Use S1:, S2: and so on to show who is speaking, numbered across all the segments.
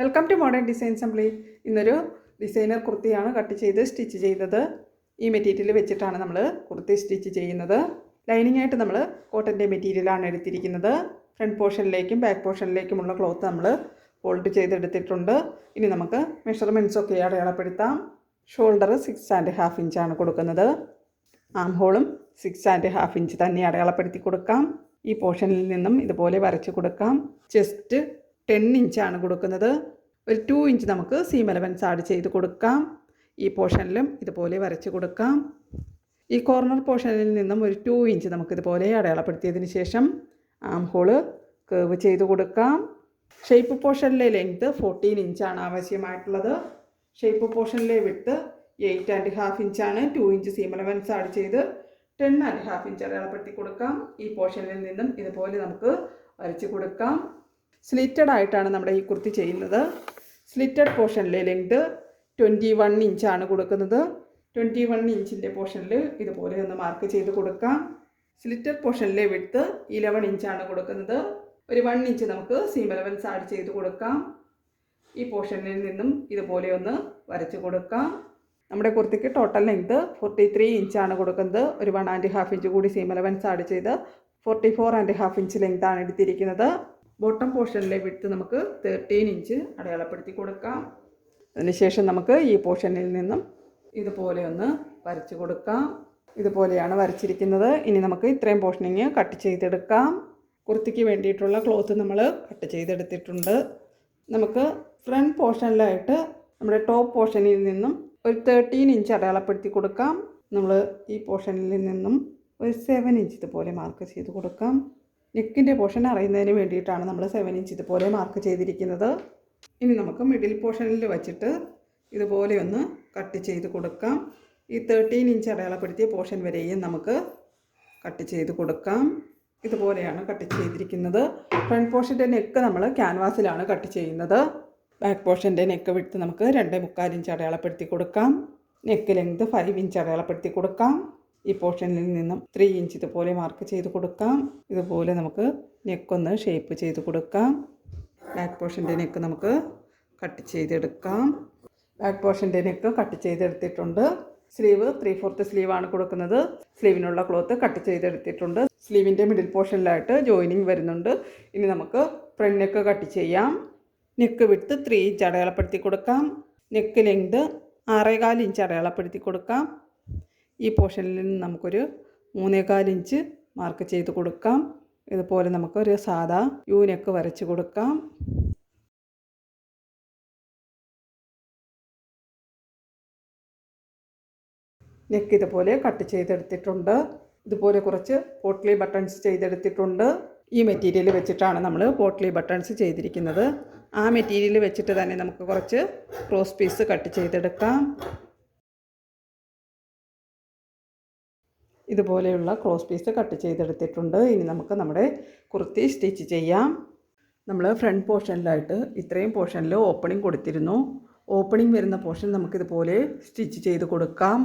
S1: Welcome to modern design assembly ഇന്നൊരു designer കുർത്തിയാണ് cut ചെയ്ത് സ്റ്റിച്ച് ചെയ്തത്. ഈ മെറ്റീരിയൽ വെച്ചിട്ടാണ് നമ്മൾ കുർത്തി സ്റ്റിച്ച് ചെയ്യുന്നത്. ലൈനിങ് ആയിട്ട് നമ്മൾ കോട്ടന്റെ മെറ്റീരിയലാണ് എടുത്തിരിക്കുന്നത്. ഫ്രണ്ട് പോർഷനിലേക്കും ബാക്ക് പോർഷനിലേക്കുമുള്ള ക്ലോത്ത് നമ്മൾ ഫോൾഡ് ചെയ്തെടുത്തിട്ടുണ്ട്. ഇനി നമുക്ക് മെഷർമെന്റ്സ് ഒക്കെ അടയാളപ്പെടുത്താം. ഷോൾഡർ സിക്സ് ആൻഡ് ഹാഫ് ഇഞ്ചാണ് കൊടുക്കുന്നത്. ആം ഹോളും സിക്സ് ആൻഡ് ഹാഫ് ഇഞ്ച് തന്നെ അടയാളപ്പെടുത്തി കൊടുക്കാം. ഈ പോർഷനിൽ നിന്നും ഇതുപോലെ വരച്ച് കൊടുക്കാം. ചെസ്റ്റ് ടെൻ ഇഞ്ചാണ് കൊടുക്കുന്നത്. ഒരു ടു ഇഞ്ച് നമുക്ക് സീം എലവൻസ് ആഡ് ചെയ്ത് കൊടുക്കാം. ഈ പോർഷനിലും ഇതുപോലെ വരച്ച് കൊടുക്കാം. ഈ കോർണർ പോർഷനിൽ നിന്നും ഒരു ടു ഇഞ്ച് നമുക്ക് ഇതുപോലെ അടയാളപ്പെടുത്തിയതിന് ശേഷം ആം ഹോൾ കേവ് ചെയ്ത് കൊടുക്കാം. ഷേപ്പ് പോർഷനിലെ ലെങ്ത് ഫോർട്ടീൻ ഇഞ്ചാണ് ആവശ്യമായിട്ടുള്ളത്. ഷേപ്പ് പോർഷനിലെ വിട്ട് എയ്റ്റ് ആൻഡ് ഹാഫ് ഇഞ്ചാണ് two inch seam allowance add ചെയ്ത് ടെൻ ആൻഡ് ഹാഫ് ഇഞ്ച് അടയാളപ്പെടുത്തി കൊടുക്കാം. ഈ പോർഷനിൽ നിന്നും ഇതുപോലെ നമുക്ക് വരച്ച് കൊടുക്കാം. സ്ലിറ്റഡ് ആയിട്ടാണ് നമ്മുടെ ഈ കുർത്തി ചെയ്യുന്നത്. സ്ലിറ്റഡ് പോർഷനിലെ ലെങ്ത് ട്വന്റി വൺ ഇഞ്ചാണ് കൊടുക്കുന്നത്. ട്വന്റി വൺ ഇഞ്ചിന്റെ പോർഷനിൽ ഇതുപോലെ ഒന്ന് മാർക്ക് ചെയ്ത് കൊടുക്കാം. സ്ലിറ്റഡ് പോർഷനിലെ വിട്ത്ത് ഇലവൻ ഇഞ്ചാണ് കൊടുക്കുന്നത്. ഒരു വൺ ഇഞ്ച് നമുക്ക് സീം എലവൻസ് ആഡ് ചെയ്ത് കൊടുക്കാം. ഈ പോർഷനിൽ നിന്നും ഇതുപോലെ ഒന്ന് വരച്ച് കൊടുക്കാം. നമ്മുടെ കുർത്തിക്ക് ടോട്ടൽ ലെങ്ത് ഫോർട്ടി ത്രീ ഇഞ്ചാണ് കൊടുക്കുന്നത്. ഒരു വൺ ആൻഡ് ഹാഫ് ഇഞ്ച് കൂടി സീം എലവൻസ് ആഡ് ചെയ്ത് forty four and half inch ലെങ്താണ് എടുത്തിരിക്കുന്നത്. ബോട്ടം പോർഷനിലെ വിട്ട് നമുക്ക് തേർട്ടീൻ ഇഞ്ച് അടയാളപ്പെടുത്തി കൊടുക്കാം. അതിനുശേഷം നമുക്ക് ഈ പോർഷനിൽ നിന്നും ഇതുപോലെ ഒന്ന് വരച്ചു കൊടുക്കാം. ഇതുപോലെയാണ് വരച്ചിരിക്കുന്നത്. ഇനി നമുക്ക് ഇത്രയും പോർഷനിങ് കട്ട് ചെയ്തെടുക്കാം. കുർത്തിക്ക് വേണ്ടിയിട്ടുള്ള ക്ലോത്ത് നമ്മൾ കട്ട് ചെയ്തെടുത്തിട്ടുണ്ട്. നമുക്ക് ഫ്രണ്ട് പോർഷനിലായിട്ട് നമ്മുടെ ടോപ്പ് പോർഷനിൽ നിന്നും ഒരു തേർട്ടീൻ ഇഞ്ച് അടയാളപ്പെടുത്തി കൊടുക്കാം. നമ്മൾ ഈ പോർഷനിൽ നിന്നും ഒരു സെവൻ ഇഞ്ച് ഇതുപോലെ മാർക്ക് ചെയ്ത് കൊടുക്കാം. നെക്കിന്റെ പോർഷൻ അറിയുന്നതിന് വേണ്ടിയിട്ടാണ് നമ്മൾ സെവൻ ഇഞ്ച് ഇതുപോലെ മാർക്ക് ചെയ്തിരിക്കുന്നത്. ഇനി നമുക്ക് മിഡിൽ പോർഷനിൽ വച്ചിട്ട് ഇതുപോലെ ഒന്ന് കട്ട് ചെയ്ത് കൊടുക്കാം. ഈ തേർട്ടീൻ ഇഞ്ച് അടയാളപ്പെടുത്തിയ പോർഷൻ വരെയും നമുക്ക് കട്ട് ചെയ്ത് കൊടുക്കാം. ഇതുപോലെയാണ് കട്ട് ചെയ്തിരിക്കുന്നത്. ഫ്രണ്ട് പോർഷന്റെ നെക്ക് നമ്മൾ ക്യാൻവാസിലാണ് കട്ട് ചെയ്യുന്നത്. ബാക്ക് പോർഷന്റെ നെക്ക് വിട്ട് നമുക്ക് രണ്ട് മുക്കാൽ ഇഞ്ച് അടയാളപ്പെടുത്തി കൊടുക്കാം. നെക്ക് ലെങ്ത് ഫൈവ് ഇഞ്ച് അടയാളപ്പെടുത്തി കൊടുക്കാം. ഈ പോർഷനിൽ നിന്നും ത്രീ ഇഞ്ച് ഇതുപോലെ മാർക്ക് ചെയ്ത് കൊടുക്കാം. ഇതുപോലെ നമുക്ക് നെക്കൊന്ന് ഷേപ്പ് ചെയ്ത് കൊടുക്കാം. ബാക്ക് പോർഷന്റെ നെക്ക് നമുക്ക് കട്ട് ചെയ്തെടുക്കാം. ബാക്ക് പോർഷന്റെ നെക്ക് കട്ട് ചെയ്തെടുത്തിട്ടുണ്ട്. സ്ലീവ് ത്രീ ഫോർത്ത് സ്ലീവാണ് കൊടുക്കുന്നത്. സ്ലീവിനുള്ള ക്ലോത്ത് കട്ട് ചെയ്തെടുത്തിട്ടുണ്ട്. സ്ലീവിന്റെ മിഡിൽ പോർഷനിലായിട്ട് ജോയിനിങ് വരുന്നുണ്ട്. ഇനി നമുക്ക് ഫ്രണ്ട് നെക്ക് കട്ട് ചെയ്യാം. നെക്ക് വിട്ട് ത്രീ ഇഞ്ച് അടയാളപ്പെടുത്തി കൊടുക്കാം. നെക്ക് ലെങ്ത് ആറേകാൽ ഇഞ്ച് അടയാളപ്പെടുത്തി കൊടുക്കാം. ഈ പോർഷനിൽ നിന്ന് നമുക്കൊരു മൂന്നേകാൽ ഇഞ്ച് മാർക്ക് ചെയ്ത് കൊടുക്കാം. ഇതുപോലെ നമുക്കൊരു സാധാ യൂനൊക്കെ നെക്ക് വരച്ച് കൊടുക്കാം. നെക്ക് ഇതുപോലെ കട്ട് ചെയ്തെടുത്തിട്ടുണ്ട്. ഇതുപോലെ കുറച്ച് പോട്ട്ലി ബട്ടൺസ് ചെയ്തെടുത്തിട്ടുണ്ട്. ഈ മെറ്റീരിയൽ വെച്ചിട്ടാണ് നമ്മൾ പോട്ട്ലി ബട്ടൺസ് ചെയ്തിരിക്കുന്നത്. ആ മെറ്റീരിയൽ വെച്ചിട്ട് തന്നെ നമുക്ക് കുറച്ച് ക്രോസ് പീസ് കട്ട് ചെയ്തെടുക്കാം. ഇതുപോലെയുള്ള ക്ലോസ് പീസ് കട്ട് ചെയ്തെടുത്തിട്ടുണ്ട്. ഇനി നമുക്ക് നമ്മുടെ കുർത്തി സ്റ്റിച്ച് ചെയ്യാം. നമ്മൾ ഫ്രണ്ട് പോർഷനിലായിട്ട് ഇത്രയും പോർഷനിൽ ഓപ്പണിംഗ് കൊടുത്തിരുന്നു. ഓപ്പണിംഗ് വരുന്ന പോർഷൻ നമുക്കിതുപോലെ സ്റ്റിച്ച് ചെയ്ത് കൊടുക്കാം.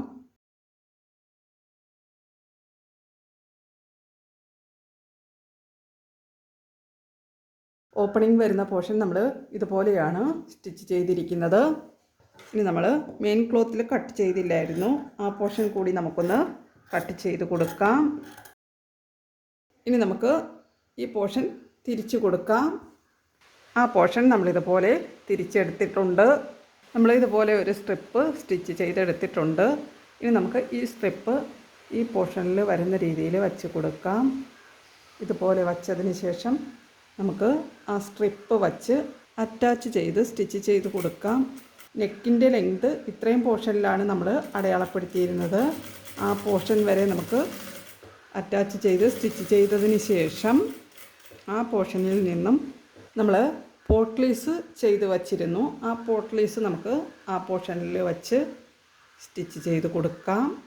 S1: ഓപ്പണിംഗ് വരുന്ന പോർഷൻ നമ്മൾ ഇതുപോലെയാണ് സ്റ്റിച്ച് ചെയ്തിരിക്കുന്നത്. ഇനി നമ്മൾ മെയിൻ ക്ലോത്തിൽ കട്ട് ചെയ്തില്ലായിരുന്നു. ആ പോർഷൻ കൂടി നമുക്കൊന്ന് കട്ട് ചെയ്ത് കൊടുക്കാം. ഇനി നമുക്ക് ഈ പോർഷൻ തിരിച്ചു കൊടുക്കാം. ആ പോർഷൻ നമ്മളിതുപോലെ തിരിച്ചെടുത്തിട്ടുണ്ട്. നമ്മളിതുപോലെ ഒരു സ്ട്രിപ്പ് സ്റ്റിച്ച് ചെയ്തെടുത്തിട്ടുണ്ട്. ഇനി നമുക്ക് ഈ സ്ട്രിപ്പ് ഈ പോർഷനിൽ വരുന്ന രീതിയിൽ വച്ച് കൊടുക്കാം. ഇതുപോലെ വച്ചതിന് ശേഷം നമുക്ക് ആ സ്ട്രിപ്പ് വച്ച് അറ്റാച്ച് ചെയ്ത് സ്റ്റിച്ച് ചെയ്ത് കൊടുക്കാം. നെക്കിന്റെ ലെങ്ത് ഇത്രയും പോർഷനിലാണ് നമ്മൾ അടയാളപ്പെടുത്തിയിരുന്നത്. ആ പോർഷൻ വരെ നമുക്ക് അറ്റാച്ച് ചെയ്ത് സ്റ്റിച്ച് ചെയ്തതിന് ശേഷം ആ പോർഷനിൽ നിന്നും നമ്മൾ പോട്ട്ലീസ് ചെയ്ത് വച്ചിരുന്നു. ആ പോട്ട്ലീസ് നമുക്ക് ആ പോർഷനിൽ വച്ച് സ്റ്റിച്ച് ചെയ്ത് കൊടുക്കാം.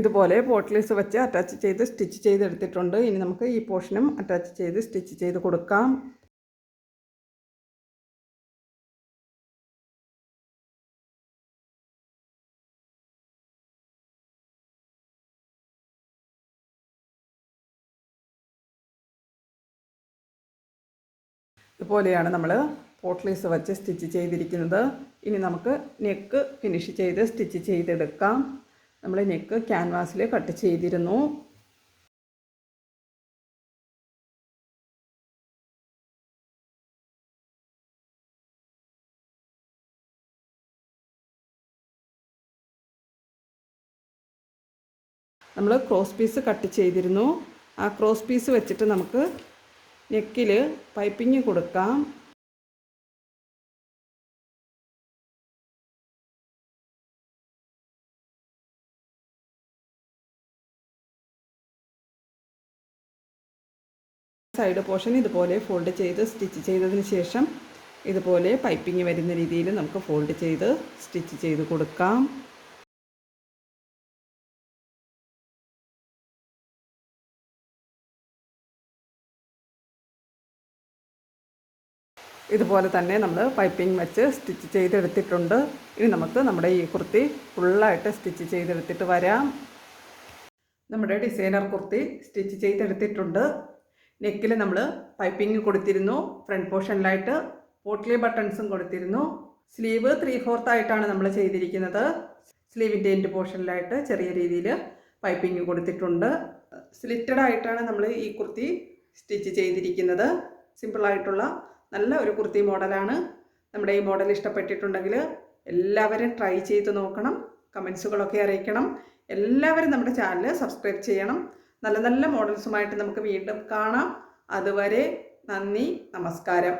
S1: ഇതുപോലെ പോട്ട്ലീസ് വെച്ച് അറ്റാച്ച് ചെയ്ത് സ്റ്റിച്ച് ചെയ്തെടുത്തിട്ടുണ്ട്. ഇനി നമുക്ക് ഈ പോർഷനും അറ്റാച്ച് ചെയ്ത് സ്റ്റിച്ച് ചെയ്ത് കൊടുക്കാം. ഇതുപോലെയാണ് നമ്മൾ പോട്ട്ലീസ് വെച്ച് സ്റ്റിച്ച് ചെയ്തിരിക്കുന്നത്. ഇനി നമുക്ക് നെക്ക് ഫിനിഷ് ചെയ്ത് സ്റ്റിച്ച് ചെയ്തെടുക്കാം. നമ്മൾ നെക്ക് ക്യാൻവാസിൽ കട്ട് ചെയ്തിരുന്നു. നമ്മൾ ക്രോസ് പീസ് കട്ട് ചെയ്തിരുന്നു. ആ ക്രോസ് പീസ് വെച്ചിട്ട് നമുക്ക് നെക്കിൽ പൈപ്പിങ് കൊടുക്കാം. സൈഡ് പോർഷൻ ഇതുപോലെ ഫോൾഡ് ചെയ്ത് സ്റ്റിച്ച് ചെയ്തതിന് ശേഷം ഇതുപോലെ പൈപ്പിങ് വരുന്ന രീതിയിൽ നമുക്ക് ഫോൾഡ് ചെയ്ത് സ്റ്റിച്ച് ചെയ്ത് കൊടുക്കാം. ഇതുപോലെ തന്നെ നമ്മൾ പൈപ്പിംഗ് വെച്ച് സ്റ്റിച്ച് ചെയ്തെടുത്തിട്ടുണ്ട്. ഇനി നമുക്ക് നമ്മുടെ ഈ കുർത്തി ഫുള്ളായിട്ട് സ്റ്റിച്ച് ചെയ്തെടുത്തിട്ട് വരാം. നമ്മുടെ ഡിസൈനർ കുർത്തി സ്റ്റിച്ച് ചെയ്തെടുത്തിട്ടുണ്ട്. നെക്കിൽ നമ്മൾ പൈപ്പിംഗ് കൊടുത്തിരുന്നു. ഫ്രണ്ട് പോർഷനിലായിട്ട് പോട്ട്ലി ബട്ടൺസും കൊടുത്തിരുന്നു. സ്ലീവ് ത്രീ ഫോർത്ത് ആയിട്ടാണ് നമ്മൾ ചെയ്തിരിക്കുന്നത്. സ്ലീവിന്റെ എൻഡ് പോർഷനിലായിട്ട് ചെറിയ രീതിയിൽ പൈപ്പിംഗ് കൊടുത്തിട്ടുണ്ട്. സ്ലിറ്റഡ് ആയിട്ടാണ് നമ്മൾ ഈ കുർത്തി സ്റ്റിച്ച് ചെയ്തിരിക്കുന്നത്. സിമ്പിളായിട്ടുള്ള നല്ല ഒരു കുർത്തി മോഡലാണ് നമ്മുടെ ഈ മോഡൽ ഇഷ്ടപ്പെട്ടിട്ടുണ്ടെങ്കിൽ എല്ലാവരും ട്രൈ ചെയ്ത് നോക്കണം. കമൻസുകളൊക്കെ അറിയിക്കണം. എല്ലാവരും നമ്മുടെ ചാനൽ സബ്സ്ക്രൈബ് ചെയ്യണം. നല്ല നല്ല മോഡൽസുമായിട്ട് നമുക്ക് വീണ്ടും കാണാം. അതുവരെ നന്ദി നമസ്കാരം.